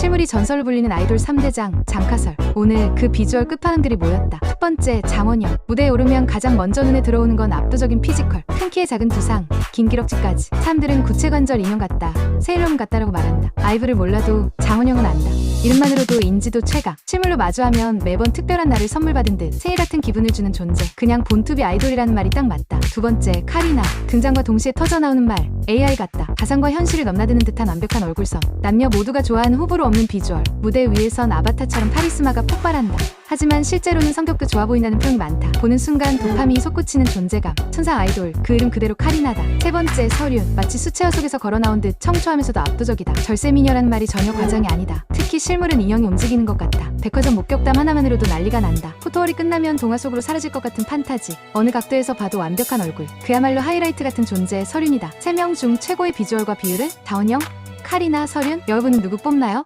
실물이 전설을 불리는 아이돌 3대장 장카설. 오늘 그 비주얼 끝판왕들이 모였다. 첫 번째 장원영. 무대에 오르면 가장 먼저 눈에 들어오는 건 압도적인 피지컬. 큰 키에 작은 두상. 긴 기럭지까지. 사람들은 구체관절 인형 같다. 세일러문 같다라고 말한다. 아이브를 몰라도 장원영은 안다 이름만으로도 인지도 최강 실물로 마주하면 매번 특별한 날을 선물 받은 듯 새해 같은 기분을 주는 존재. 그냥 본투비 아이돌이라는 말이 딱 맞다. 두 번째 카리나. 등장과 동시에 터져 나오는 말. AI 같다. 가상과 현실을 넘나드는 듯한 완벽한 얼굴선. 남녀 모두가 좋아하는 호불호 없는 비주얼. 무대 위에선 아바타처럼 카리스마가 폭발한다. 하지만 실제로는 성격도 좋아 보인다는 평이 많다. 보는 순간 도파민이 솟구치는 존재감. 천사 아이돌. 그 이름 그대로 카리나다. 세 번째 서륜. 마치 수채화 속에서 걸어 나온 듯 청초하면서도 압도적이다. 절세미녀라는 말이 전혀 과장이 아니다 특히 실물은 인형이 움직이는 것 같다 백화점 목격담 하나만으로도 난리가 난다. 포토월이 끝나면 동화 속으로 사라질 것 같은 판타지. 어느 각도에서 봐도 완벽한 얼굴. 그야말로 하이라이트 같은 존재 서륜이다. 세 명 중 최고의 비주얼과 비율은? 다원영 카리나 서륜? 여러분은 누구 뽑나요?